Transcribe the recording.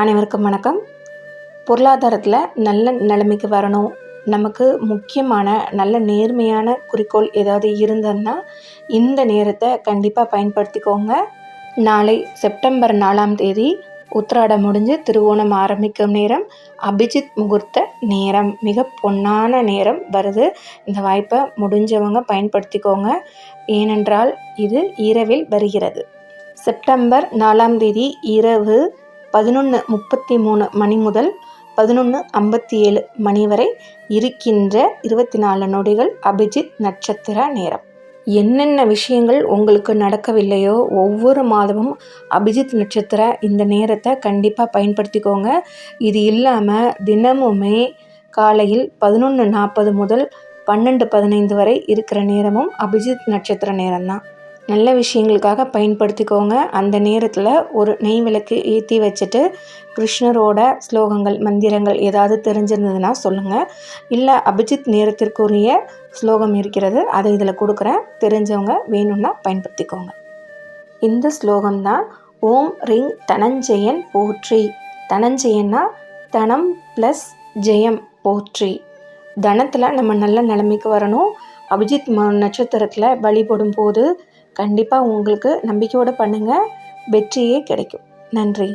அனைவருக்கும் வணக்கம். பொருளாதாரத்தில் நல்ல நிலைமைக்கு வரணும். நமக்கு முக்கியமான நல்ல நேர்மையான குறிக்கோள் ஏதாவது இருந்ததுன்னா இந்த நேரத்தை கண்டிப்பாக பயன்படுத்திக்கோங்க. நாளை செப்டம்பர் நாலாம் தேதி உத்திராடம் முடிஞ்சு திருவோணம் ஆரம்பிக்கும் நேரம் அபிஜித் முகூர்த்த நேரம். மிக பொன்னான நேரம் வருது. இந்த வாய்ப்பை முடிஞ்சவங்க பயன்படுத்திக்கோங்க. ஏனென்றால் இது இரவில் வருகிறது. செப்டம்பர் நாலாம் தேதி இரவு பதினொன்று முப்பத்தி மூணு மணி முதல் பதினொன்று ஐம்பத்தி ஏழு மணி வரை இருக்கின்ற இருபத்தி நாலு நொடிகள் அபிஜித் நட்சத்திர நேரம். என்னென்ன விஷயங்கள் உங்களுக்கு நடக்கவில்லையோ ஒவ்வொரு மாதமும் அபிஜித் நட்சத்திர இந்த நேரத்தை கண்டிப்பாக பயன்படுத்திக்கோங்க. இது இல்லாமல் தினமுமே காலையில் பதினொன்று நாற்பது முதல் பன்னெண்டு பதினைந்து வரை இருக்கிற நேரமும் அபிஜித் நட்சத்திர நேரம்தான். நல்ல விஷயங்களுக்காக பயன்படுத்திக்கோங்க. அந்த நேரத்தில் ஒரு நெய் விளக்கு ஏற்றி வச்சுட்டு கிருஷ்ணரோட ஸ்லோகங்கள் மந்திரங்கள் ஏதாவது தெரிஞ்சிருந்ததுன்னா சொல்லுங்கள் இல்லை அபிஜித் நேரத்திற்குரிய ஸ்லோகம் இருக்கிறது அதை இதில் கொடுக்குறேன். தெரிஞ்சவங்க வேணும்னா பயன்படுத்திக்கோங்க. இந்த ஸ்லோகம் தான் ஓம் ரிங் தனஞ்செயன் போற்றி. தனஞ்செயன்னா தனம் ப்ளஸ் ஜெயம் போற்றி. தனத்தில் நம்ம நல்ல நிலைமைக்கு வரணும். அபிஜித் ம நட்சத்திரத்தில் வழிபடும் போது கண்டிப்பாக உங்களுக்கு நம்பிக்கையோடு பண்ணுங்கள் வெற்றியே கிடைக்கும். நன்றி.